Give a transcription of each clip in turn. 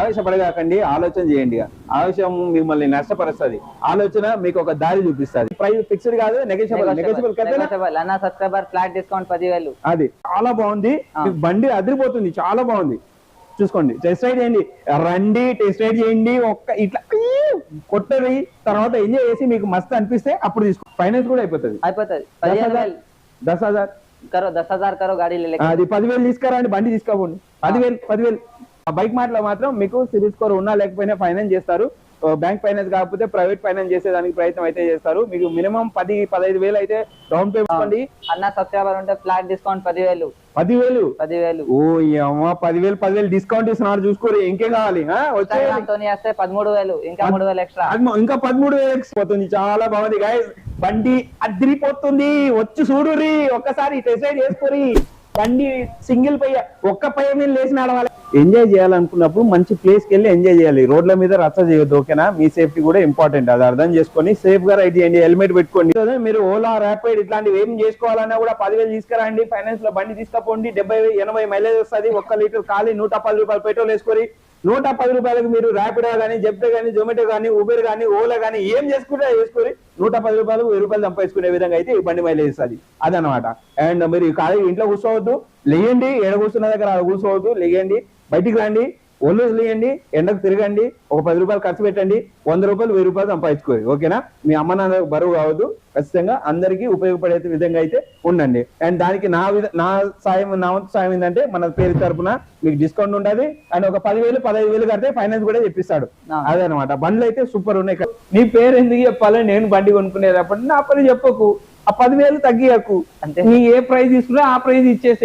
ఆవేశపడగాకండి ఆలోచన చేయండి. ఆవేశం మిమ్మల్ని నష్టపరుస్తుంది. ఆలోచన మీకు ఒక దారి చూపిస్తుంది. ప్రైస్ ఫిక్స్డ్ కాదు నెగోషియబుల్ నెగోషియబుల్ అన్న సబ్స్క్రైబర్ ఫ్లాట్ డిస్కౌంట్ పదివేలు. అది చాలా బాగుంది. బండి అదిరిపోతుంది చాలా బాగుంది. చూసుకోండి టెస్ట్ రైడ్ చేయండి. రండి టెస్ట్ రైడ్ చేయండి ఒక్క ఇట్లా కొట్టరి తర్వాత ఎంజాయ్ చేసి మీకు మస్తు అనిపిస్తే అప్పుడు తీసుకో. ఫైనాన్స్ కూడా అయిపోతుంది. అయిపోతుంది. దస్ హజార్ కరో దస్ హజార్ కరో గాడీ। అది పదివేలు తీసుకురండి బండి తీసుకోకండి పదివేలు పదివేలు. బైక్ మార్ట్లో మాత్రం మీకు సిరీస్ స్కోర్ ఉన్నా లేకపోయినా ఫైనాన్స్ చేస్తారు. బ్యాంక్ ఫైనాన్స్ కాకపోతే ప్రైవేట్ ఫైనాన్స్ చేసేదానికి ప్రయత్నం అయితే చేస్తారు. మీకు మినిమం పది పదహైదు వేలు అయితే డౌన్ పేమెంట్ అన్న సబ్స్క్రైబర్ ఉంటే ఫ్లాట్ డిస్కౌంట్ పదివేలు. పదివేలు? పదివేలు. ఓ అమ్మ పదివేలు పదివేలు డిస్కౌంట్ ఇస్తున్నారు చూసుకోరు. ఇంకేం కావాలి వస్తే పదమూడు వేలు ఇంకా మూడు వేలు ఎక్స్ట్రా ఇంకా పదమూడు వేలు పోతుంది. చాలా బాగుంది గాయస్ బండి అదిరిపోతుంది. వచ్చి చూడురి ఒక్కసారి టెస్ట్ రైడ్ చేసుకోరి బండి సింగిల్ పై ఒక్క పై మీద లేచి నడవాలి. ఎంజాయ్ చేయాలనుకున్నప్పుడు మంచి ప్లేస్కి వెళ్ళి ఎంజాయ్ చేయాలి. రోడ్ల మీద రచ్చ చేయొద్దు ఓకేనా మీ సేఫ్టీ కూడా ఇంపార్టెంట్ అది అర్థం చేసుకొని సేఫ్గా రైడ్ చేయండి హెల్మెట్ పెట్టుకోండి. మీరు ఓలా ర్యాపిడ్ ఇట్లాంటివి ఏం చేసుకోవాలన్నా కూడా పదివేలు తీసుకురండి ఫైనాన్స్లో బండి తీసుకపోండి డెబ్బై ఎనభై మైలేజ్ వస్తుంది ఒక్క లీటర్ ఖాళీ నూట పది రూపాయలు పెట్రోల్ వేసుకొని నూట పది రూపాయలకు మీరు ర్యాపిడో కానీ జెప్టో కానీ జొమాటో కానీ ఊబర్ కానీ ఓలా కానీ ఏం చేసుకుంటే అది చేసుకొని నూట పది రూపాయలు వెయ్యి రూపాయలు సంపాదించుకునే విధంగా అయితే ఈ బండి మైలేజ్ ఇస్తుంది అదనమాట అండ్ మీరు ఖాళీ ఇంట్లో కూర్చోవద్దు లేయండి ఎడ కూర్చున్న దగ్గర కూర్చోవద్దు లేయండి. బయటికి రండి ఒళ్ళు లేయండి ఎండకు తిరగండి ఒక పది రూపాయలు ఖర్చు పెట్టండి వంద రూపాయలు వెయ్యి రూపాయలు సంపాదించుకోరు ఓకేనా మీ అమ్మ నాన్న బరువు కావద్దు ఖచ్చితంగా అందరికీ ఉపయోగపడే విధంగా అయితే ఉండండి అండ్ దానికి నా విధ నా సాయం నా వంతు సాయం ఏంటంటే మన పేరు తరపున మీకు డిస్కౌంట్ ఉండదు అండ్ ఒక పదివేలు పదహైదు వేలు కడితే ఫైనాన్స్ కూడా చెప్పిస్తాడు. అదనమాట బండ్లు అయితే సూపర్ ఉన్నాయి. నీ పేరు ఎందుకు చెప్పాలి నేను బండి కొనుక్కునేటప్పుడు నా పని చెప్పకు ఆ పదివేలు తగ్గియకు. నీ ఏ ప్రైజ్ తీసుకున్నా ఆ ప్రైజ్ ఇచ్చేసి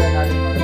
Thank you.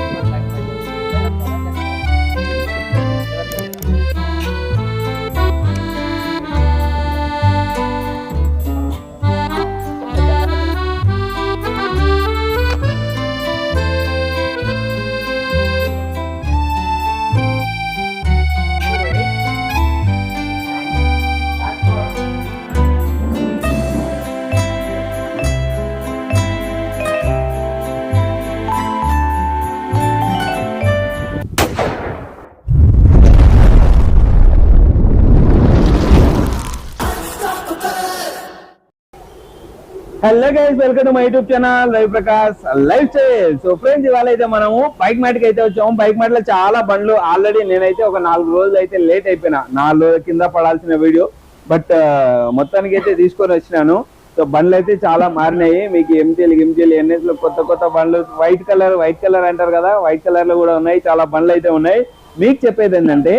Hello guys welcome to my YouTube channel Ravi Prakash lifestyle so friends ఇవాళ అయితే మనము బైక్ మ్యాట్కి అయితే వచ్చాము. బైక్ మ్యాట్లో చాలా బండ్లు ఆల్రెడీ నేనైతే ఒక నాలుగు రోజులు అయితే లేట్ అయిపోయినా. నాలుగు రోజుల కింద పడాల్సిన వీడియో బట్ uh, మొత్తానికి అయితే తీసుకొని వచ్చినాను. సో బండ్లు అయితే చాలా మారినాయి. మీకు ఎంటీఎల్ ఎంటీఎల్ ఎన్ఎస్లో కొత్త కొత్త బండ్లు వైట్ కలర్ వైట్ కలర్ అంటారు కదా వైట్ కలర్లో కూడా ఉన్నాయి. చాలా బండ్లు అయితే ఉన్నాయి. మీకు చెప్పేది ఏంటంటే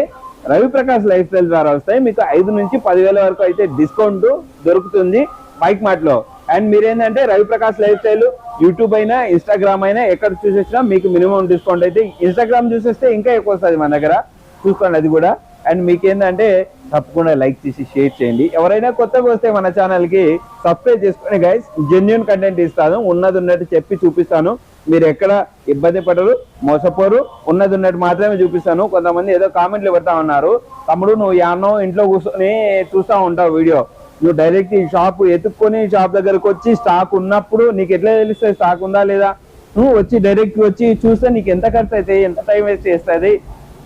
రవి ప్రకాష్ లైఫ్ స్టైల్ ద్వారా వస్తాయి. మీకు ఐదు నుంచి పదివేల వరకు అయితే డిస్కౌంట్ దొరుకుతుంది బైక్ మాటలో అండ్ మీరేంటంటే Ravi Prakash life style YouTube అయినా ఇన్స్టాగ్రామ్ అయినా ఎక్కడ చూసేసినా మీకు మినిమం డిస్కౌంట్ అయితే ఇన్స్టాగ్రామ్ చూసేస్తే ఇంకా ఎక్కువ వస్తుంది మన దగ్గర. చూసుకోండి అది కూడా. అండ్ మీకేంటంటే తప్పకుండా లైక్ చేసి షేర్ చేయండి. ఎవరైనా కొత్తగా వస్తే మన ఛానల్కి సబ్స్క్రైబ్ చేసుకుని గైస్ జెన్యున్ కంటెంట్ ఇస్తాను. ఉన్నది ఉన్నట్టు చెప్పి చూపిస్తాను. మీరు ఎక్కడ ఇబ్బంది పడరు మోసపోరు. ఉన్నది ఉన్నట్టు మాత్రమే చూపిస్తాను. కొంతమంది ఏదో కామెంట్లు పెడతా ఉన్నారు. తమ్ముడు నువ్వు యాన్నో ఇంట్లో కూర్చొని చూస్తా ఉంటావు వీడియో. నువ్వు డైరెక్ట్ ఈ షాప్ ఎత్తుక్కొని షాప్ దగ్గరకు వచ్చి స్టాక్ ఉన్నప్పుడు నీకు ఎట్లా తెలుస్తుంది? స్టాక్ ఉందా లేదా? నువ్వు వచ్చి డైరెక్ట్ వచ్చి చూస్తే నీకు ఎంత ఖర్చు అవుతాయి ఎంత టైం వేస్ట్ చేస్తుంది?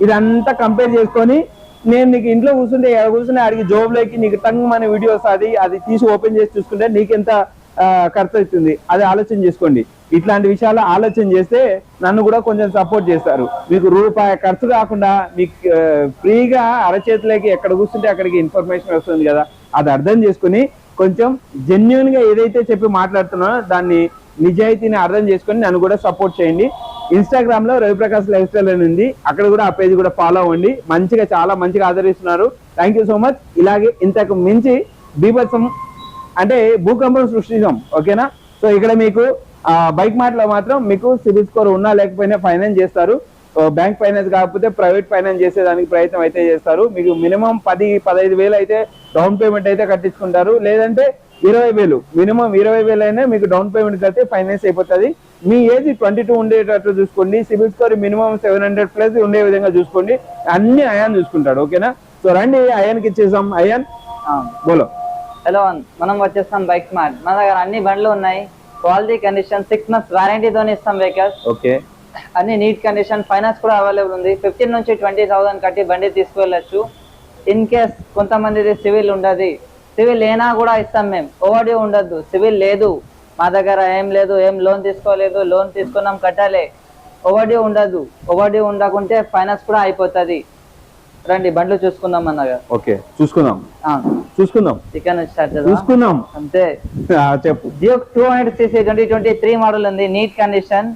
ఇదంతా కంపేర్ చేసుకొని నేను నీకు ఇంట్లో కూర్చుంటే ఎక్కడ కూర్చుంటే అడిగి జాబ్లోకి నీకు టంగ్ మన వీడియో వస్తుంది అది తీసి ఓపెన్ చేసి చూసుకుంటే నీకెంత ఖర్చు అవుతుంది అది ఆలోచన చేసుకోండి. ఇట్లాంటి విషయాలు ఆలోచన చేస్తే నన్ను కూడా కొంచెం సపోర్ట్ చేస్తారు. మీకు రూపాయి ఖర్చు కాకుండా మీకు ఫ్రీగా అరచేతిలోకి ఎక్కడ కూర్చుంటే అక్కడికి ఇన్ఫర్మేషన్ వస్తుంది కదా. అది అర్థం చేసుకుని కొంచెం జెన్యున్గా ఏదైతే చెప్పి మాట్లాడుతున్నానో దాన్ని నిజాయితీని అర్థం చేసుకొని నన్ను కూడా సపోర్ట్ చేయండి. ఇన్స్టాగ్రామ్లో రవిప్రకాష్ లైఫ్ స్టైల్ అని ఉంది. అక్కడ కూడా ఆ పేజ్ కూడా ఫాలో అవ్వండి. మంచిగా చాలా మంచిగా ఆదరిస్తున్నారు. థ్యాంక్ యూ సో మచ్ ఇలాగే ఇంతకు మించి బీభత్సం అంటే భూకంపం సృష్టించాం. ఓకేనా సో ఇక్కడ మీకు బైక్ మాటలో మాత్రం మీకు సిబిల్ స్కోర్ ఉన్నా లేకపోయినా ఫైనాన్స్ చేస్తారు. బ్యాంక్ ఫైనాన్స్ కాకపోతే ప్రైవేట్ ఫైనాన్స్ చేసేదానికి ప్రయత్నం అయితే చేస్తారు. మీకు మినిమం పది పదహైదు వేలు అయితే డౌన్ పేమెంట్ అయితే కట్టించుకుంటారు. లేదంటే ఇరవై వేలు మినిమం ఇరవై వేలు అయినా మీకు డౌన్ పేమెంట్ కడితే ఫైనాన్స్ అయిపోతుంది. మీ ఏజ్ ట్వంటీ టూ ఉండేటట్టు చూసుకోండి. CIBIL score minimum seven hundred plus ఉండే విధంగా చూసుకోండి. అన్ని అయాన్ చూసుకుంటాడు ఓకేనా? సో రండి అయాన్కి ఇచ్చేసాం అయాన్ బోలో. హలో మనం వచ్చేస్తాం బైక్ స్మార్ట్ మన దగ్గర అన్ని బండ్లు ఉన్నాయి. క్వాలిటీ కండిషన్ సిక్స్ మంత్స్ వారంటీతో ఇస్తాం వెహికల్స్ ఓకే. అన్ని నీట్ కండిషన్ ఫైనాన్స్ కూడా అవైలబుల్ ఉంది. ఫిఫ్టీన్ నుంచి ట్వంటీ థౌసండ్ కట్టి బండి తీసుకువెళ్ళచ్చు. ఇన్ కేస్ కొంతమందిది సివిల్ ఉండదు. సివిల్ లేనా కూడా ఇస్తాం మేము ఓవర్డ్యూ ఉండద్దు. సివిల్ లేదు. మా దగ్గర ఏం లేదు ఏం లోన్ తీసుకోలేదు లోన్ తీసుకున్నాం కట్టాలి. ఓవర్డ్యూ ఉండదు ఓవర్డ్యూ ఉండకుంటే ఫైనాన్స్ కూడా అయిపోతుంది. రండి బండ్లు చూసుకుందాం దగ్గర ఓకే చూసుకుందాం. చూసుకుందాం. ఇక్కడ నుంచి స్టార్ట్ చేద్దాం చూసుకుందాం. అంతే. చెప్పు. Duke two hundred CC twenty twenty three model ఉంది. Neat condition.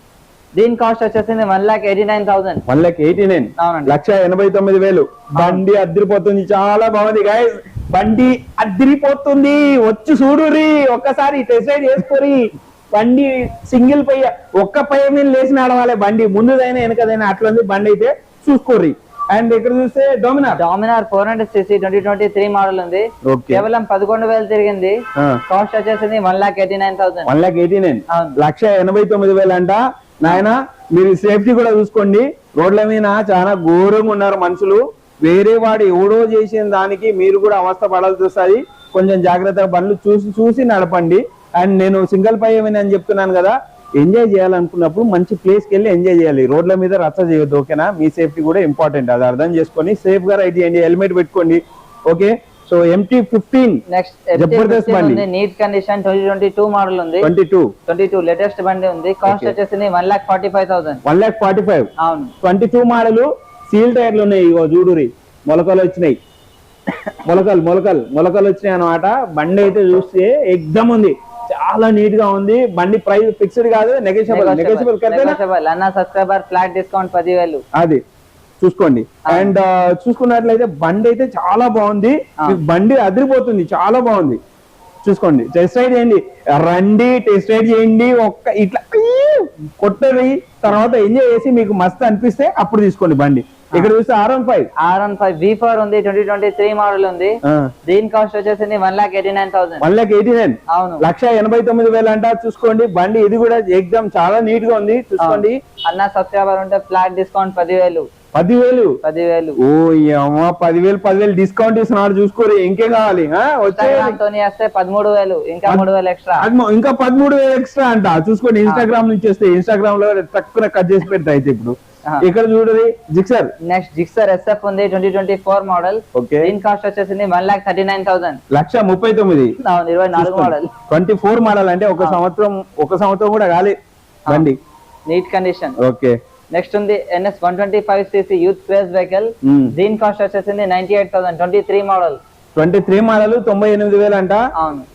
దీని కాస్ట్ వచ్చేసింది one lakh eighty nine thousand మళ్ళీ ఎయిటీ నైన్ అవునండి. లక్ష ఎనభై తొమ్మిది వేలు. బండి అద్దరిపోతుంది. చాలా బాగుంది గాయస్ బండి అద్దరిపోతుంది. వచ్చి చూడురి ఒక్కసారి టెస్ట్ రైడ్ చేసుకోరి బండి సింగిల్ పయ్య ఒక్క పయ్య మీద లేచి నడవాలి బండి. ముందుదైనా వెనకదైనా అట్లుంది బండి అయితే చూసుకోర్రి. అండ్ ఇక్కడ చూస్తే Dominar Dominar four hundred CC twenty twenty three model ఉంది కేవలం పదకొండు వేలు తిరిగింది. కాస్ట్ వచ్చేసింది one lakh eighty nine thousand one lakh eighty nine. లక్ష ఎనభై తొమ్మిది వేలు అంట. నాయన మీరు సేఫ్టీ కూడా చూసుకోండి. రోడ్ల మీద చాలా ఘోరంగా ఉన్నారు మనుషులు. వేరే వాడు ఎవడో చేసిన దానికి మీరు కూడా అవస్థ పడాల్సి వస్తుంది. కొంచెం జాగ్రత్తగా బండ్లు చూసి చూసి నడపండి. అండ్ నేను సింగిల్ పై అని చెప్తున్నాను కదా ఎంజాయ్ చేయాలనుకున్నప్పుడు మంచి ప్లేస్కి వెళ్ళి ఎంజాయ్ చేయాలి. రోడ్ల మీద రచ్చ చేయొద్దు ఓకేనా? మీ సేఫ్టీ కూడా ఇంపార్టెంట్. అది అర్థం చేసుకొని సేఫ్గా రైట్ రైడ్ చేయండి హెల్మెట్ పెట్టుకోండి okay? So MT fifteen next Jabardasth బండి. Neat condition twenty twenty two model ఉంది. Twenty two twenty two latest బండి ఉంది. కాస్ట్. వచ్చేసింది one lakh forty five thousand one lakh forty five అవును ట్వంటీ టూ మోడల్ సీల్ టైర్లు ఉన్నాయి ఇగో చూడురి మొలకలు వచ్చినాయి. మొలకలు మొలకలు మొలకలు వచ్చినాయి అనమాట బండి అయితే చూస్తే ఎగ్జామ్ ఉంది. చాలా నీట్గా ఉంది. బండి ప్రైస్ ఫిక్స్డ్ కాదు నెగోషియబుల్ నెగోషియబుల్ అన్న సబ్స్క్రైబర్ ఫ్లాట్ డిస్కౌంట్ పదివేలు. అది. చూసుకోండి. అండ్ చూసుకున్నట్లయితే బండి అయితే చాలా బాగుంది. బండి అదిరిపోతుంది చాలా బాగుంది. చూసుకోండి. టెస్ట్ రైడ్ చేయండి. రండి టెస్ట్ రైడ్ చేయండి. ఒక్క ఇట్లా కొట్టది తర్వాత ఎంజాయ్ చేసి మీకు మస్తు అనిపిస్తే అప్పుడు తీసుకోండి బండి. ఇక్కడ చూస్తే R one five R one five V four ఉంది ట్వంటీ ట్వంటీ త్రీ మోడల్ ఉంది దీని కాస్ట్ వచ్చేసింది one lakh eighty nine thousand one lakh eighty nine అవును. లక్ష ఎనభై తొమ్మిది వేలు అంట. చూసుకోండి. బండి ఇది కూడా ఎగ్జామ్ చాలా నీట్గా ఉంది. చూసుకోండి. అన్న సబ్స్క్రైబర్ ఉంటే ఫ్లాట్ డిస్కౌంట్ పదివేలు. పదివేలు. పదివేలు. ఓ అమ్మ పదివేలు పదివేలు డిస్కౌంట్ ఇస్తున్నాడు చూసుకోరు ఇంకేం కావాలి వచ్చే పదమూడు వేలు ఇంకా మూడు వేలు ఎక్స్ట్రా ఇంకా పదమూడు వేలు ఎక్స్ట్రా అంట. చూసుకోండి ఇన్స్టాగ్రామ్ నుంచి వస్తే ఇన్స్టాగ్రామ్లో తక్కువ కట్ చేసి పెడతా అయితే ఇప్పుడు. ఇక్కడ చూడది జిక్సర్ నెక్స్ట్ జిక్సర్ ఎస్ఎఫ్ ఉంది twenty twenty four model okay దీని కాస్ట్ వచ్చేసింది one lakh thirty nine thousand లక్ష ముప్పై తొమ్మిది. ఇరవై నాలుగు మోడల్ ట్వంటీ ఫోర్ మోడల్ అంటే ఒక సంవత్సరం ఒక సంవత్సరం కూడా కాలే. బండి. నీట్ కండిషన్ ఓకే నెక్స్ట్ ఉంది NS one twenty five CC youth space vehicle. దీని కాస్ట్ వచ్చేసింది ninety eight thousand twenty three model. Twenty three model తొంభై ఎనిమిది వేలు అంట.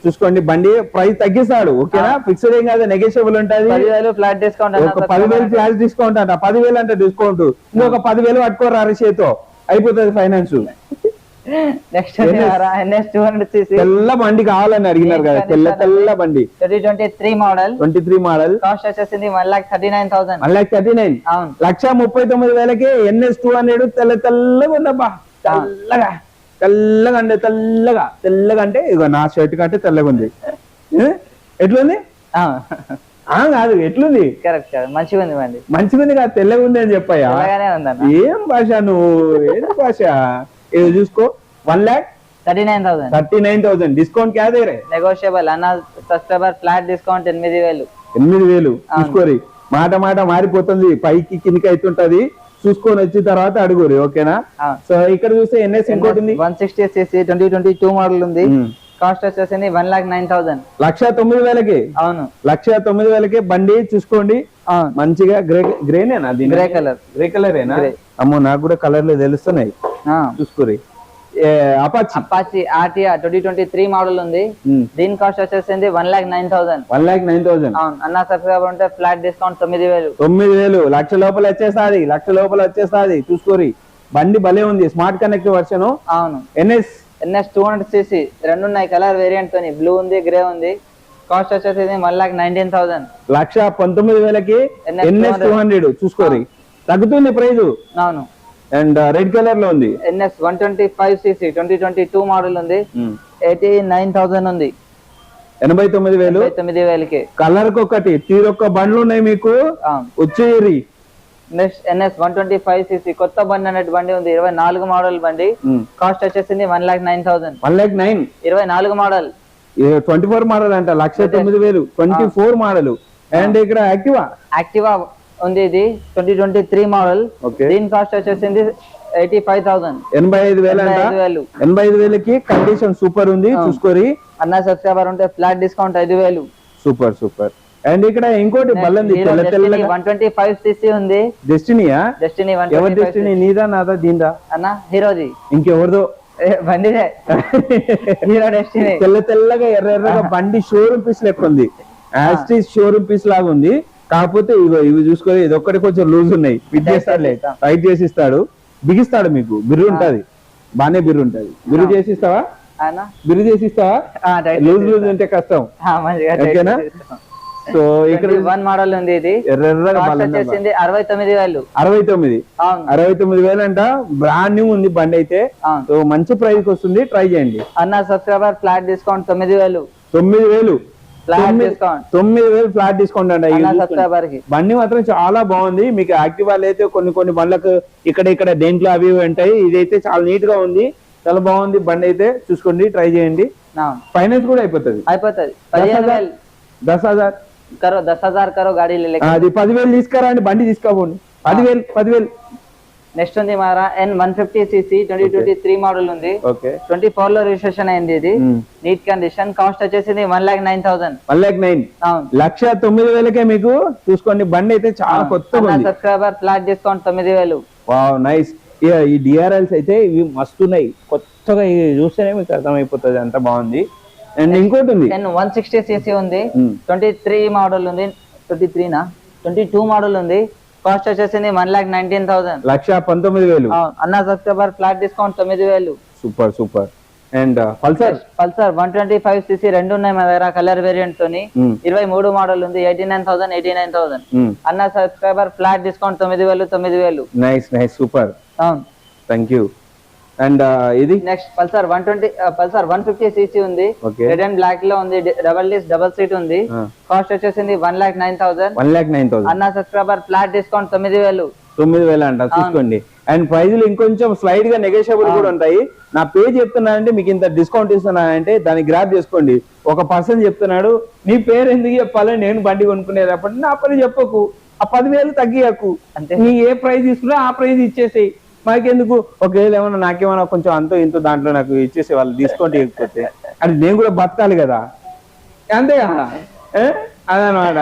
చూసుకోండి బండి ప్రైస్ తగ్గిస్తాడు ఓకేనా? ఫిక్స్డ్ ఏం కాదు నెగోషియబుల్ ఉంటది. పదివేలు ఫ్లాట్ డిస్కౌంట్ పదివేలు ఫ్లాష్ డిస్కౌంట్ అంట. పదివేలు అంటే డిస్కౌంట్ ఇంకొక పదివేలు పట్టుకోరా అరిచేతో అయిపోతుంది finance next NS two hundred CC తెల్ల బండి కావాలని అడిగినారు కదా తెల్ల తెల్ల బండి. Twenty twenty three model twenty three model cost వచ్చేసింది one lakh thirty nine thousand one lakh thirty nine అవును. లక్ష ముప్పై తొమ్మిది వేలకి ఎన్ఎస్ టూ హండ్రెడ్ తెల్ల తెల్లగా ఉందబ్బా. తెల్లగా. తెల్లగా అంటే తెల్లగా. తెల్లగా అంటే ఇగో నా షర్ట్ కంటే తెల్లగా ఉంది? ఎట్లుంది? ఆ. కాదు ఎట్లుంది? కరెక్ట్ మంచిగా ఉంది బండి. మంచిగా ఉంది కాదు తెల్లగా ఉంది అని ఉందన్న. ఏం భాష నువ్వు? ఏం భాష ఇది చూసుకో. One lakh thirty nine thousand thirty nine thousand discount క్యా దే రే నెగోషియబుల్ అన్న సబ్స్క్రైబర్ ఫ్లాట్ డిస్కౌంట్ ఎనిమిది వేలు. ఎనిమిది వేలు. చూసుకోరి. మాట మాట మారిపోతుంది. పైకి కిందికి అవుతుంటది చూసుకొని వచ్చిన తర్వాత అడుగురి ఓకేనా? సో ఇక్కడ చూస్తే ఎన్ఎస్ ఇంకోటి ఉంది. One sixty CC twenty twenty two model ఉంది. కాస్ట్ వచ్చేసింది వన్ లాక్ నైన్ థౌసండ్ లక్ష తొమ్మిది వేలకి? అవును. లక్ష తొమ్మిది వేలకి బండి చూసుకోండి. మంచిగా గ్రే గ్రేనేనా గ్రే కలర్. గ్రే కలరేనా? Grey. అమ్మో నాకు కూడా కలర్లు తెలుస్తున్నాయి. చూసుకోరి. Apache Apache RTR twenty twenty three model ఉంది. దీని కాస్ట్ వచ్చేసింది one lakh nine thousand one lakh nine thousand అవును. అన్న సబ్స్క్రైబర్ ఉంటే ఫ్లాట్ డిస్కౌంట్ తొమ్మిది వేలు. తొమ్మిది వేలు. లక్ష లోపల వచ్చేసాది లక్ష లోపల వచ్చేసాది చూసుకోరి. బండి భలే ఉంది. స్మార్ట్ కనెక్ట్ వర్షన్ అవును. NS NS two hundred CC రెండు ఉన్నాయి కలర్ వేరియంట్ తోని. బ్లూ ఉంది గ్రే ఉంది. కాస్ట్ వచ్చేసి వన్ లాక్ నైన్టీన్ థౌసండ్ లక్ష పంతొమ్మిది వేలకి ఎన్ఎస్ టూ హండ్రెడ్ చూసుకోరి. తగ్గుతుంది ప్రైజ్. అవును. అండ్ రెడ్ కలర్లో ఉంది. NS one twenty five CC twenty twenty two model ఉంది. ఎయిటీ నైన్ థౌసండ్ ఉంది. ఎనభై తొమ్మిది వేలు. తొమ్మిది వేలకి. కలర్ ఒకటి తీరొక్క బండ్లు ఉన్నాయి మీకు? వచ్చేరి next NS one twenty five CC కొత్త బండి అనేది బండి ఉంది. ఇరవై నాలుగు మోడల్ బండి. కాస్ట్ వచ్చేసింది one lakh nine thousand. One lakh nine? ఇరవై నాలుగు మోడల్. ట్వంటీ ఫోర్ మోడల్ అంట లక్ష తొమ్మిది వేలు. Twenty four model. అండ్ ఇక్కడ యాక్టివా? యాక్టివా ఉంది ఇది twenty twenty three model okay దీని కాస్ట్ వచ్చేసింది ఎయిటీ ఫైవ్ థౌసండ్ ఎనభై ఐదు వేలు. ఎనభై ఐదు వేలకి కండిషన్ సూపర్ ఉంది చూసుకోరి. అన్న సబ్స్క్రైబర్ ఉంటే ఫ్లాట్ డిస్కౌంట్ ఐదు వేలు. సూపర్ సూపర్ అండ్ ఇక్కడ ఇంకోటి బల్లంది తెల్ల తెల్లగా. వన్ ట్వంటీ ఫైవ్ సిసి ఉంది. డెస్టినీయా డెస్టినీ వన్ ఎవరి డెస్టినీ నీదా నాదా దీందా? అన్న హీరోది. ఇంకెవరిదో? ఏ, బండిదే. హీరో డెస్టినీ తెల్ల తెల్లగా ఎర్ర ఎర్రగా బండి షోరూమ్ పీస్ లెక్క ఉంది. యాస్టీస్ షోరూమ్ పీస్ లాగా ఉంది. కాకపోతే ఇగో ఇవి చూసుకొని ఇది ఒక్కటి కొంచెం లూజ్ ఉన్నాయి. ఫిట్ చేస్తాడులే చేసిస్తాం. టైట్ చేసి ఇస్తాడు బిగిస్తాడు మీకు. బిర్రు ఉంటది. బానే బిర్రు ఉంటది. బిర్రు చేసి ఇస్తావా బిర్రు చేసి ఇస్తావా లూజ్ లూజ్ ఉంటే కష్టం. ఓకేనా? సో ఇక్కడ వన్ మోడల్ ఉంది ఇది. వచ్చేసింది అరవై తొమ్మిది వేలు. అరవై తొమ్మిది. అరవై తొమ్మిది వేలు అంట బ్రాండ్ న్యూ ఉంది బండి అయితే. సో మంచి ప్రైస్ వస్తుంది. ట్రై చేయండి. అన్న సబ్స్క్రైబర్ ఫ్లాట్ డిస్కౌంట్ తొమ్మిది వేలు. తొమ్మిది వేలు. తొమ్మిది- వేలు ఫ్లాట్ డిస్కౌంట్. సబ్స్క్రైబర్కి బండి మాత్రం చాలా బాగుంది. మీకు యాక్టివాలు అయితే కొన్ని కొన్ని బండ్లకు ఇక్కడ ఇక్కడ దేంట్లో అవి ఉంటాయి. ఇదైతే చాలా నీట్గా ఉంది. చాలా బాగుంది బండి అయితే. చూసుకోండి ట్రై చేయండి. ఫైనాన్స్ కూడా అయిపోతుంది. అయిపోతుంది. దస్ హజార్. కరో దస్ హజార్ కరో గాడీ అది పదివేలు తీసుకురండి బండి తీసుకోపోండి. పదివేలు పదివేలు. నెక్స్ట్ ఉంది మారా N one fifty CC twenty twenty three model ఉంది. ఓకే ట్వంటీ ఫోర్లో రిజిస్ట్రేషన్ అయింది ఇది. నీట్ కండిషన్ కాస్ట్ వచ్చేసింది one lakh nine thousand one lakh nine లక్ష తొమ్మిది వేలకే మీకు చూసుకోండి. బండి అయితే చాలా కొత్తగా ఉంది. సబ్స్క్రైబర్ ఫ్లాట్ డిస్కౌంట్ తొమ్మిది వేలు. వావ్ నైస్ ఈ డిఆర్ఎల్స్ అయితే ఇవి మస్తున్నాయి కొత్తగా ఇవి చూస్తేనే మీకు అర్థమైపోతుంది అంత బాగుంది. అండ్ ఇంకోటి ఉంది. ఎన్ వన్ సిక్స్టీ సిసి ఉంది. ట్వంటీ త్రీ మోడల్ ఉంది. ట్వంటీ త్రీనా ట్వంటీ టూ మోడల్ ఉంది. కాస్ట్ వచ్చేసింది వన్ లాక్ నైన్టీన్ థౌసండ్ లక్ష పంతొమ్మిది వేలు. అన్న సబ్స్క్రైబర్ ఫ్లాట్ డిస్కౌంట్ తొమ్మిది వేలు. Super super and Pulsar Pulsar one twenty five CC రెండు ఉన్నాయి మా దగ్గర కలర్ వేరియంట్ తోని. Hmm. ఇరవై మూడు మోడల్ ఉంది eighty nine thousand eighty nine thousand అన్న సబ్స్క్రైబర్ ఫ్లాట్ డిస్కౌంట్ తొమ్మిది వేలు తొమ్మిది వేలు. Nice nice super thank you and ఇది? Next Pulsar one twenty Pulsar one fifty CC ఉంది. రెడ్ అండ్ బ్లాక్లో ఉంది. డబల్ డిస్ డబల్ సీట్ ఉంది. కాస్ట్ వచ్చేసింది one lakh nine thousand. One lakh nine thousand. అన్న సబ్స్క్రైబర్ ఫ్లాట్ డిస్కౌంట్ తొమ్మిది వేలు. తొమ్మిది వేలు అంట చూసుకోండి అండ్ ప్రైజులు ఇంకొంచెం స్లైడ్గా నెగోషియబుల్ కూడా ఉంటాయి. నా పేజ్ చెప్తున్నానంటే మీకు ఇంత డిస్కౌంట్ ఇస్తున్నానంటే దాన్ని గ్రాప్ చేసుకోండి. ఒక పర్సన్ చెప్తున్నాడు నీ పేరు ఎందుకు చెప్పాలి? నేను బండి కొనుక్కునేటప్పుడు నా పని చెప్పకు. ఆ పదివేలు తగ్గియకు. నీ ఏ ప్రైజ్ తీసుకున్నా ఆ ప్రైజ్ ఇచ్చేసేయి. మాకెందుకు? ఒకవేళ ఏమన్నా నాకేమన్నా కొంచెం అంతో ఇంతో దాంట్లో నాకు ఇచ్చేసే వాళ్ళు డిస్కౌంట్ ఇవ్వకపోతే అది నేను కూడా బతకాలి కదా. అంతే కదా? అదనమాట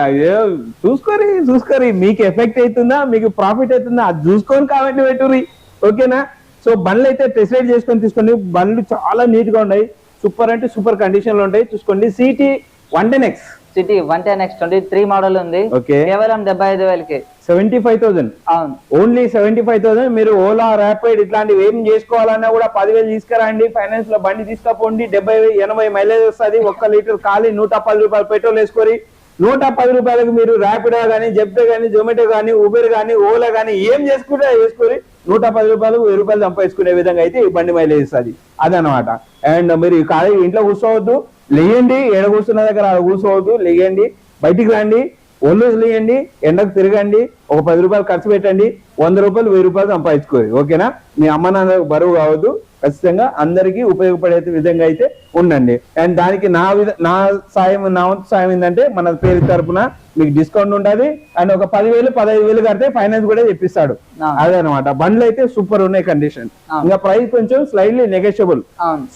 చూసుకోరి చూసుకోరి. మీకు ఎఫెక్ట్ అవుతుందా మీకు ప్రాఫిట్ అవుతుందా అది చూసుకొని కాబట్టి పెట్టుర్రి. ఓకేనా? సో బండ్లు అయితే టెస్ట్ రైడ్ చేసుకొని తీసుకోండి. బండ్లు చాలా నీట్గా ఉన్నాయి. సూపర్ అంటే సూపర్ కండిషన్లో ఉంటాయి. చూసుకోండి. CT one ten X CT one ten X twenty three model ఉంది. కేవలం డెబ్బై ఐదు వేలకి. Seventy five thousand. అవును ఓన్లీ సెవెంటీ ఫైవ్ థౌసండ్. మీరు ఓలా ర్యాపిడ్ ఇట్లాంటివి ఏం చేసుకోవాలన్నా కూడా పదివేలు తీసుకురండి. ఫైనాన్స్లో బండి తీసుకపోండి. డెబ్బై ఎనభై మైలేజ్ వస్తుంది. ఒక్క లీటర్ ఖాళీ నూట పది రూపాయలు పెట్రోల్ వేసుకొని నూట పది రూపాయలకు మీరు ర్యాపిడో కానీ జెప్టో కానీ జొమాటో కానీ ఉబెర్ కానీ ఓలా కానీ ఏం చేసుకుంటే అది వేసుకొని నూట పది రూపాయలకు వెయ్యి రూపాయలు సంపాదించుకునే విధంగా అయితే ఈ బండి మైలేజ్ ఇస్తుంది అదనమాట. అండ్ మీరు ఖాళీ ఇంట్లో కూర్చోవద్దు. లేయండి ఎడ కూర్చున్న దగ్గర ఆడ కూర్చోవద్దు లేయండి బయటికి రండి ఒళ్ళు వదిలేయండి ఎండకు తిరగండి ఒక పది రూపాయలు ఖర్చు పెట్టండి వంద రూపాయలు వెయ్యి రూపాయలు సంపాదించుకోరు ఓకేనా? మీ అమ్మ నాన్న బరువు కావద్దు ఖచ్చితంగా అందరికీ ఉపయోగపడే విధంగా అయితే ఉండండి. అండ్ దానికి నా విధ నా సాయం నా వంతు సాయం ఏంటంటే మన పేరు తరపున మీకు డిస్కౌంట్ ఉంటుంది అండ్ ఒక పదివేలు పదహైదు వేలు కడితే ఫైనాన్స్ కూడా తెప్పిస్తాడు. ఆ. అదే అనమాట బండ్లు అయితే సూపర్ ఉన్నాయి కండిషన్. ఇంకా ప్రైస్ కొంచెం స్లైడ్లీ నెగోషియబుల్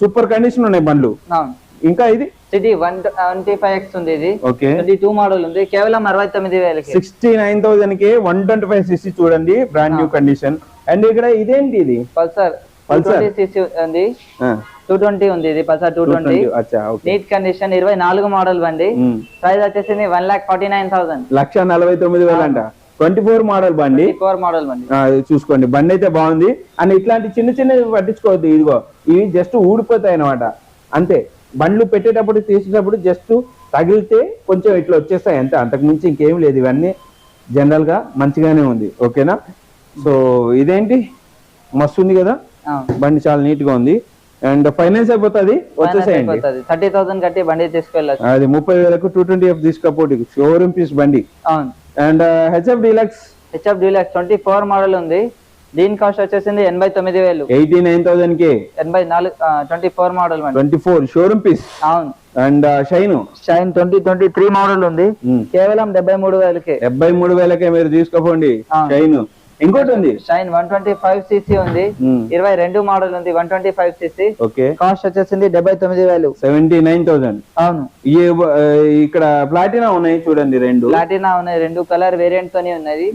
సూపర్ కండిషన్ ఉన్నాయి బండ్లు. ఇంకా ఇది? CT one twenty five X ఉంది ఇది. ఓకే. ట్వంటీ టూ మోడల్ ఉంది. కేవలం అరవై తొమ్మిది వేలకి. సిక్స్టీ నైన్ థౌసండ్కి వన్ ట్వంటీ ఫైవ్ సిసి చూడండి బ్రాండ్ న్యూ కండిషన్ అండ్ ఇక్కడ ఇదేంటి ఇది? పల్సర్. ట్వంటీ సిసి ఉంది. టూ ట్వంటీ ఉంది ఇది Pulsar two twenty neat condition ఇరవై నాలుగు మోడల్ బండి. ప్రైస్ వచ్చేసింది one lakh forty nine thousand లక్ష నలభై తొమ్మిది వేలు అంట. ట్వంటీ ఫోర్ మోడల్ బండి. ఫోర్ మోడల్ బండి. ఇది చూసుకోండి. బండి అయితే బాగుంది. అండ్ ఇట్లాంటి చిన్న చిన్నవి పట్టించుకోవద్దు ఇదిగో. ఇవి జస్ట్ ఊడిపోతాయి అనమాట అంతే. బండ్లు పెట్టేటప్పుడు తీసేటప్పుడు జస్ట్ తగిలితే కొంచెం ఇట్లా వచ్చేస్తాయి. అంతే అంతకు మించి ఇంకేం లేదు. ఇవన్నీ జనరల్గా మంచిగానే ఉంది. ఓకేనా సో ఇదేంటి? మస్తు ఉంది కదా? బండి చాలా నీట్గా ఉంది. అండ్ ఫైనాన్స్ అయిపోతుంది? వచ్చేసేయండి. థర్టీ థౌసండ్ కట్టి బండి తీసుకెళ్ళచ్చు. అది ముప్పై వేలకు టూ ట్వంటీ ఎఫ్ తీసుకపోటీ. షోరూమ్ పీస్ బండి. And HF deluxe HF deluxe twenty four model ఉంది. దీని కాస్ట్ వచ్చేసింది ఎనభై తొమ్మిది వేలు. ఎయిటీ నైన్ థౌసండ్కి? ఎనభై నాలుగు twenty four model twenty four showroom piece అవును. And Shine Shine twenty twenty three model ఉంది. కేవలం డెబ్బై మూడు వేలకి. డెబ్బై మూడు వేలకే మీరు తీసుకోపోండి. షైన్ ఇంకోటి ఉంది? Shine one twenty five CC ఉంది. మ్మ్. ఇరవై రెండు మోడల్ ఉంది one twenty five CC okay. Cost వచ్చేసింది డెబ్బై తొమ్మిది వేలు. సెవెంటీ నైన్ థౌసండ్ అవును. ఇక్కడ ప్లాటినా ఉన్నాయి చూడండి రెండు. ప్లాటినా ఉన్నాయి రెండు. కలర్ వేరియంట్ తోనే ఉన్నది.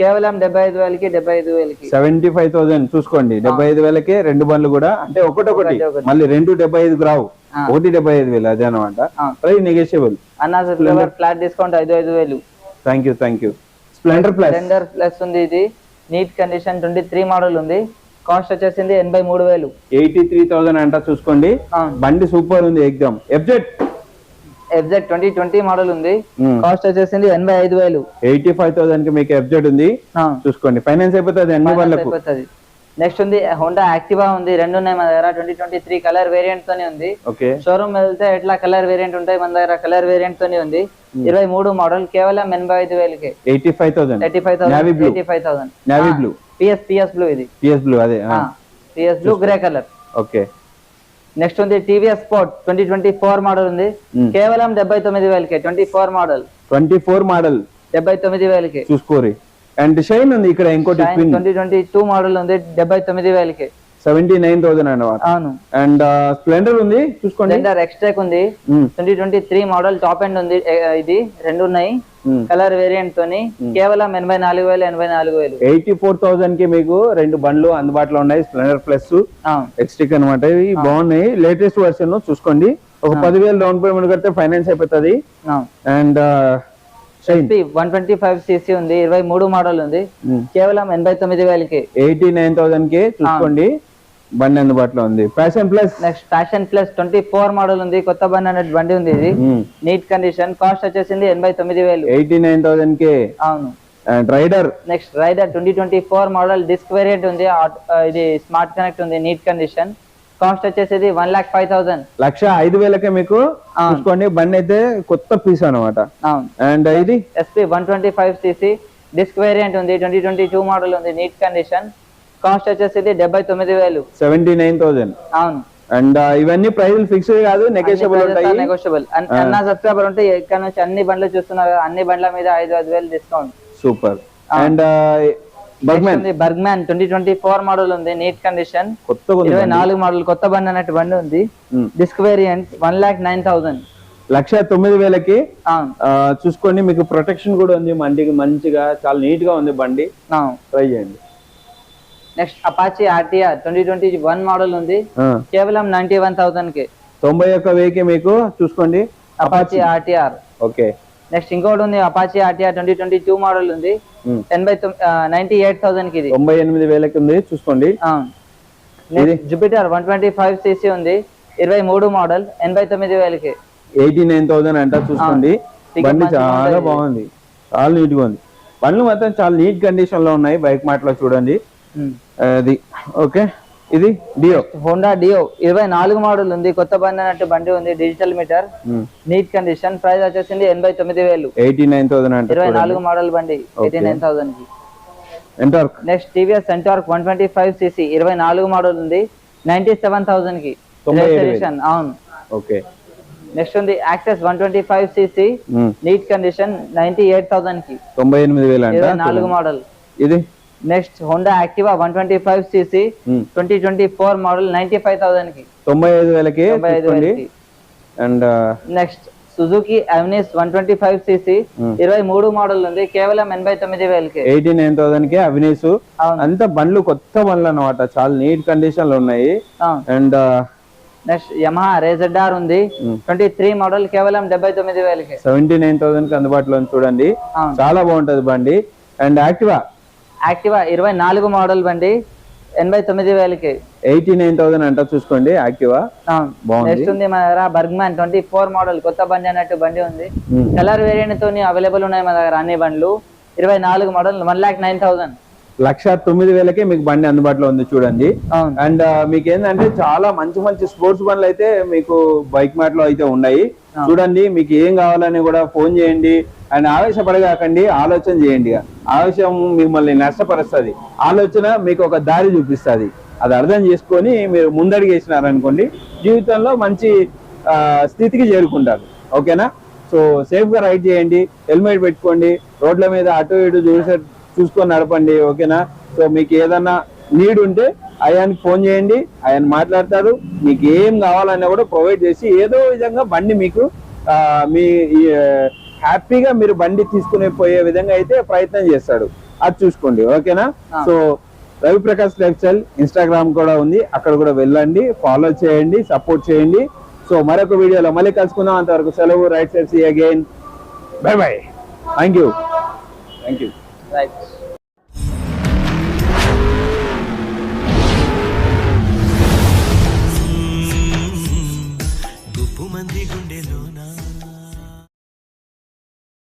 కేవలం డెబ్బై ఐదు వేలకి డెబ్బై ఐదు వేలకి. సెవెంటీ ఫైవ్ థౌసండ్ చూసుకోండి. డెబ్బై ఐదు వేలకే రెండు బండ్లు కూడా అంటే ఒకటొకటి ఒకటి, ఒకటి. మళ్ళీ రెండు డెబ్బై ఐదు రావు. ఒకటి డెబ్బై ఐదు వేలు అదే అనమాట. ప్రైస్ నెగోషియబుల్ అన్నా ఫ్లేవర్ ఫ్లాట్ డిస్కౌంట్ ఐదు ఐదు వేలు. Thank you thank you Splendor plus Splendor plus ఉంది ఇది. Neat condition twenty three model ఉంది. కాస్ట్ వచ్చేసింది ఎనభై మూడు వేలు. ఎయిటీ త్రీ థౌసండ్ అంట చూసుకోండి. బండి సూపర్ ఉంది exam. FZ FZ twenty twenty model ఉంది. కాస్ట్ వచ్చేసింది ఎనభై ఐదు వేలు. ఎయిటీ ఫైవ్ థౌసండ్కి మీకు ఎఫ్జెడ్ ఉంది. చూసుకోండి. ఫైనాన్స్ అయిపోతుంది బండ్లకు అయిపోతుంది. నెక్స్ట్ ఉంది హోండా యాక్టివా ఉంది. రెండు ఉన్నాయి మన దగ్గర. Twenty twenty three colour variant తోనే ఉంది. షోరూమ్ వెళ్తే ఎట్లా కలర్ వేరియంట్ ఉంటాయి మన దగ్గర? కలర్ వేరియంట్ తోనే ఉంది. ఇరవై మూడు మోడల్ కేవలం ఎనభై ఐదు వేలకి. Eighty five thousand. Eighty five thousand. Eighty five thousand. Blue. PS PS blue ఇది. పిఎస్ బ్లూ అదే PS blue grey colour okay next ఉంది TVS sport twenty twenty four model ఉంది. కేవలం డెబ్బై తొమ్మిది వేలకి twenty four model. Twenty four model. డెబ్బై తొమ్మిది వేలకి. చూసుకోరి. అండ్ షైన్ ఉంది ఇక్కడ ఇంకోటి ట్వంటీ ట్వంటీ టూ మోడల్ ఉంది డెబ్బై తొమ్మిది వేలకి. సెవెంటీ నైన్ థౌసండ్ అన్నమాట అవును. అండ్ స్ప్లెండర్ ఉంది? చూసుకోండి. స్ప్లెండర్ ఎక్స్ట్రాక్ ఉంది. Twenty twenty three model top end ఉంది ఇది రెండు ఉన్నాయి. కలర్ వేరియంట్ తోని కేవలం ఎనభై నాలుగు వేలు ఎనభై నాలుగు వేలు. ఎయిటీ ఫోర్ థౌసండ్కి మీకు రెండు బండ్లు అందుబాటులో ఉన్నాయి స్ప్లెండర్ ప్లస్. అవును ఎక్స్టిక్ అనమాట ఇవి బాగున్నాయి. లేటెస్ట్ వర్షన్ చూసుకోండి. ఒక పదివేలు డౌన్ పేమెంట్ కడితే ఫైనాన్స్ అయిపోతుంది. And one twenty five CC ఉంది ఇరవై మూడు మోడల్ ఉంది. కేవలం ఎనభై తొమ్మిది వేలకి. ఎయిటీ నైన్ థౌసండ్కి చూసుకోండి. బండి అందుబాటులో ఉంది. Passion plus next Passion plus twenty four model ఉంది. కొత్త బండి అన్నట్టు బండి ఉంది ఇది. నీట్ కండిషన్ కాస్ట్ వచ్చేసింది ఎనభై తొమ్మిది వేలు. ఎయిటీ నైన్ థౌసండ్కి? అవును. Raider next Raider twenty twenty four model disc variant ఉంది. ఇది స్మార్ట్ కనెక్ట్ ఉంది నీట్ కండిషన్ కాస్ట్ వచ్చేసేది వన్ లాక్ ఫైవ్ థౌసండ్ లక్ష ఐదు వేలకే మీకు. చూసుకోండి బండి అయితే కొత్త పీస్ అన్నమాట. అవును. అండ్ ఇది? SP one twenty five CC disc variant ఉంది ట్వంటీ ట్వంటీ టూ మోడల్ ఉంది నీట్ కండిషన్ కాస్ట్ వచ్చేసేది డెబ్బై తొమ్మిది వేలు. సెవెంటీ నైన్ థౌసండ్ అవును. అండ్ ఇవన్నీ ప్రైజులు ఫిక్స్ కాదు నెగోషియబుల్ ఉంటాయి. నెగోషియబుల్ అన్న సబ్స్క్రైబర్ ఉంటే ఇక్కడ నుంచి అన్ని బండ్లు చూస్తున్నారు అన్ని బండ్ల మీద ఐదు ఐదు వేలు discount super and Burgman Burgman twenty twenty four model ఉంది నీట్ కండిషన్ కొత్తగా ఉంది ఇరవై. నాలుగు మోడల్ కొత్త బండి అన్నట్టు బండి ఉంది. Disc variant one lakh nine thousand లక్ష తొమ్మిది వేలకి చూసుకోండి మీకు ప్రొటెక్షన్ కూడా ఉంది బండికి మంచిగా చాలా నీట్గా ఉంది బండి. ట్రై చేయండి. Next Apache RTR twenty twenty one model ఉంది. కేవలం నైన్టీ వన్ థౌసండ్కి. తొంభై ఒక్క వెయ్యికి మీకు చూసుకోండి. Apache RTR. ఓకే. నెక్స్ట్ ఇంకోటి ఉంది Apache RTR twenty twenty two model ఉంది. ఎనభై నైన్టీ ఎయిట్ థౌసండ్కి ఇది. తొంభై ఎనిమిది వేలకి ఉంది చూసుకోండి. Jupiter one twenty five cc ఉంది ఇరవై మూడు మోడల్ ఎనభై తొమ్మిది వేలకి. ఎయిటీ నైన్ థౌసండ్ అంట చూసుకోండి. బండి చాలా. బాగుంది. చాలా నీట్గా ఉంది. బండ్లు మాత్రం చాలా నీట్ కండిషన్లో ఉన్నాయి బైక్ మాటలో చూడండి. అది. ఓకే. ఇది డియో. హోండా డియో. ఇరవై నాలుగు మోడల్ ఉంది. కొత్త బండి అన్నట్టు బండి ఉంది. Digital meter. Neat condition. Price వచ్చేసింది ఎనభై తొమ్మిది వేలు. ఎయిటీ నైన్ థౌసండ్ ఇరవై. నాలుగు మోడల్ బండి. ఎయిటీ నైన్ థౌసండ్కి Ntorq next TVS సెంటార్క్ one twenty five cc. ఇరవై నాలుగు మోడల్ ఉంది. నైన్టీ సెవెన్ థౌసండ్కి అవును. ఓకే. నెక్స్ట్ ఉంది. Access one twenty five cc. Neat condition ninety eight థౌసండ్కి తొంభై ఎనిమిది వేలు నాలుగు. మోడల్. ఇది? Next Honda Activa one twenty five cc um. Twenty twenty four model ninety five థౌసండ్కి తొంభై ఐదు వేలకి. And next Suzuki Avenis one twenty five cc Hmm. ఇరవై మూడు మోడల్ ఉంది కేవలం ఎనభై తొమ్మిది వేలకి. ఎయిటీ నైన్ థౌసండ్కి అవినేష్ అవును. అంతా బండ్లు కొత్త బండ్లు అన్నమాట. చాలా నీట్ కండిషన్లో ఉన్నాయి and next Yamaha Ray Z R ఉంది Hmm. ట్వంటీ త్రీ మోడల్ కేవలం డెబ్బై తొమ్మిది వేలకి. సెవెంటీ నైన్ థౌసండ్కి అందుబాటులో చూడండి. చాలా బాగుంటది బండి. And Activa? యాక్టివా? ఇరవై నాలుగు మోడల్ బండి ఎనభై తొమ్మిది వేలకి. ఎయిటీ నైన్ థౌసండ్ అంట చూసుకోండి యాక్టివా. నెక్స్ట్ ఉంది మన దగ్గర బర్గ్మాన్ ట్వంటీ ఫోర్ మోడల్ కొత్త బండి అన్నట్టు బండి ఉంది. కలర్ వేరియంట్ తోని అవైలబుల్ ఉన్నాయి మన దగ్గర అన్ని బండ్లు. ఇరవై నాలుగు model one lakh nine thousand. లక్ష తొమ్మిది వేలకే మీకు బండి అందుబాటులో ఉంది చూడండి. అండ్ మీకు ఏంటంటే చాలా మంచి మంచి స్పోర్ట్స్ బండ్లు అయితే మీకు బైక్ మ్యాట్లో అయితే ఉన్నాయి. చూడండి మీకు ఏం కావాలని కూడా ఫోన్ చేయండి. అండ్ ఆవేశపడగాకండి ఆలోచన చేయండి. ఆవేశం మిమ్మల్ని నష్టపరుస్తుంది. ఆలోచన మీకు ఒక దారి చూపిస్తుంది. అది అర్థం చేసుకొని మీరు ముందడుగు వేసినారనుకోండి జీవితంలో మంచి స్థితికి చేరుకుంటారు. ఓకేనా? సో సేఫ్గా రైడ్ చేయండి హెల్మెట్ పెట్టుకోండి రోడ్ల మీద అటు ఇటు చూసే చూసుకొని నడపండి ఓకేనా? సో మీకు ఏదన్నా నీడ్ ఉంటే అయానికి ఫోన్ చేయండి ఆయన మాట్లాడతారు మీకు ఏం కావాలన్నా కూడా ప్రొవైడ్ చేసి ఏదో విధంగా బండి మీకు ఆ, మీ హ్యాపీగా మీరు బండి తీసుకునే పోయే విధంగా అయితే ప్రయత్నం చేస్తాడు. అది చూసుకోండి ఓకేనా. So Ravi Prakash life style Instagram కూడా ఉంది. అక్కడ కూడా వెళ్ళండి ఫాలో చేయండి సపోర్ట్ చేయండి. సో మరొక వీడియోలో మళ్ళీ కలుసుకుందాం. అంతవరకు సెలవు right side see again bye bye thank you thank you right